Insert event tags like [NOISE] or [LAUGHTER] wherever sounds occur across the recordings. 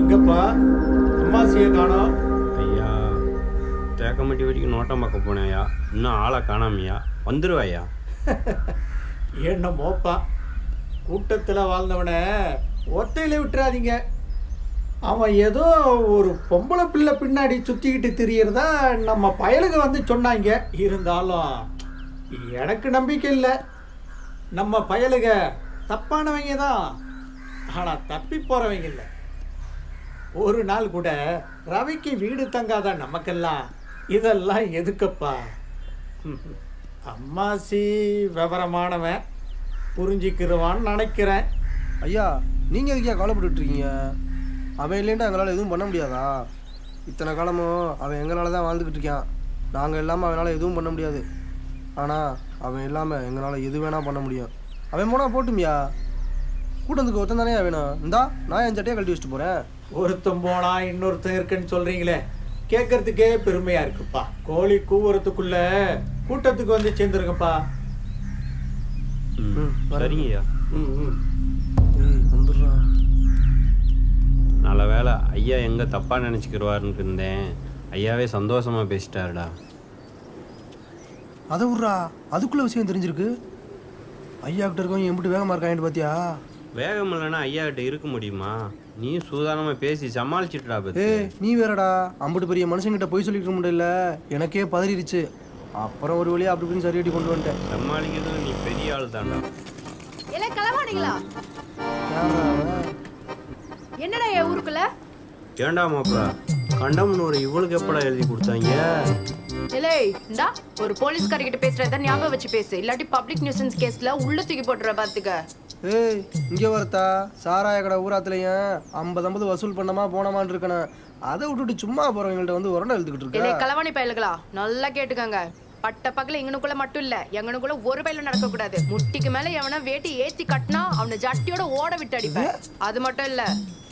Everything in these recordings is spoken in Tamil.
எங்கப்பா? அம்மாசியை காணோம். ஐயா தேக்கம்பட்டி வரைக்கும் நோட்டம் பார்க்க போனேன் ஐயா. இன்னும் ஆளை காணாமையா? வந்துருவாயா [LAUGHS] என்ன மோப்பா கூட்டத்தில் வாழ்ந்தவனை ஒத்தையில விட்டுறாதீங்க. அவன் ஏதோ ஒரு பொம்பளை பிள்ளை பின்னாடி சுற்றிக்கிட்டு திரியறதா நம்ம பயலுக வந்து சொன்னாங்க. இருந்தாலும் எனக்கு நம்பிக்கை இல்லை. நம்ம பயலுக தப்பானவங்க தான். ஆனால் தப்பி போகிறவங்க இல்லை. ஒரு நாள் கூட ரவிக்கு வீடு தங்காத நமக்கெல்லாம்? இதெல்லாம் எதுக்கப்பா? அம்மாசி விவரமானவன். புரிஞ்சிக்கிறவான்னு நினைக்கிறேன். ஐயா நீங்கள் எதுக்கே கவலைப்பட்டுருக்கீங்க அவன் இல்லைன்னா எங்களால் எதுவும் பண்ண முடியாதா? இத்தனை காலமும் அவன் எங்களால் தான் வாழ்ந்துக்கிட்டு இருக்கான். நாங்கள் இல்லாமல் அவனால் எதுவும் பண்ண முடியாது. ஆனால் அவன் இல்லாமல் எங்களால் எது வேணால் பண்ண முடியும். அவன் போனால் போட்டுமியா? கூட்டத்துக்கு ஒருத்தன் தானே வேணும்? இந்தா நான் என் சட்டையை கழட்டி வச்சுட்டு போகிறேன் ஒருத்தன் போனா இன்னொருத்தன் இருக்குன்னு சொல்றீங்களே. கேட்கறதுக்கே பெருமையா இருக்குப்பா. கோழி கூவுறதுக்குள்ள கூட்டத்துக்கு வந்து சேர்ந்துருங்கப்பா. ம் ம், ம் வந்துடுறான் நல்ல வேலை ஐயா எங்கே தப்பாக நினச்சிக்கிடுவாருன்னு இருந்தேன். ஐயாவே சந்தோஷமாக பேசிட்டாருடா. அதை விட்றா. அதுக்குள்ள விஷயம் தெரிஞ்சிருக்கு. ஐயா கிட்ட இருக்கவங்க எம்பிட்டு வேகமாக இருக்காங்கன்னு பார்த்தியா வேகம் இல்லைன்னா ஐயா கிட்ட இருக்க முடியுமா? நீ சூதானமாக பேசி சமாளிச்சிட்டுடா பத்து. ஏய் நீ வேறடா. அம்புட்டு பெரிய மனுஷங்கிட்ட போய் சொல்லிக்க முடியல. எனக்கே பதறிடுச்சு. அப்புறம் ஒரு வழியா அப்படி இப்படின்னு சரி கொண்டு வந்துட்டேன். சமாளிக்கிறதுல நீ பெரிய ஆள் தான்டா எல்லாம் யாரா அவன்? என்னடா என் ஊருக்குள்ள? ஏண்டா மாப்பிள கண்டம்னு ஒரு இவளுக்கு எப்படா எழுதி கொடுத்தாங்க? இல்லை இந்தா ஒரு போலீஸ்கார கிட்ட பேசுறத ஞாபகம் வச்சு பேசு. இல்லாட்டி பப்ளிக் நியூசன்ஸ் கேஸ்ல உள்ள தூக்கி போட்டுற பாத்துக்க. ஏய் இங்கே வரத்தா. சாராய கடை ஊராத்துலையும் ஐம்பது ஐம்பது வசூல் பண்ணமா போனமான்னு இருக்கணும். அதை விட்டுட்டு சும்மா போறவங்கள்ட்ட வந்து உரண்டை எழுத்துக்கிட்டு இல்லை இருக்க களவாணி பயலுகளா நல்லா கேட்டுக்கங்க. பட்ட பகல எங்கனுக்குள்ள மட்டும் இல்ல எங்கனுக்குள்ள ஒரு பயில நடக்க கூடாது. முட்டிக்கு மேல எவனா வேட்டி ஏத்தி கட்டினா அவனை ஜட்டியோட ஓட விட்டு அடிப்பேன். அது மட்டும் இல்ல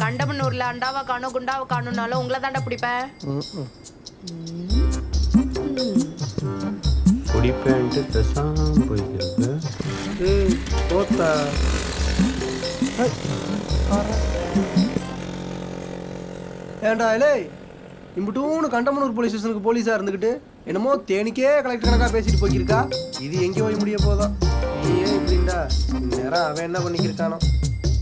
கண்டமனூர்ல அண்டாவா காணும் குண்டாவா காணும்னாலும் உங்களை தாண்டா பிடிப்பேன். குடிப்பேன்ட்டு பெசாம போய்க்கிறது. ஏய் போத்தா. ஏண்டா இலே இம்புட்டூன்னு கண்டமனூர் போலீஸ் ஸ்டேஷனுக்கு போலீஸா இருந்துக்கிட்டு என்னமோ தேனிக்கே கலெக்டர் கணக்காக பேசிட்டு போய்க்கிருக்கா. இது எங்கே போய் முடிய போதும் நீ ஏன் இப்படின்டா நேரம் அவன் என்ன பண்ணிக்கிருக்கானோ?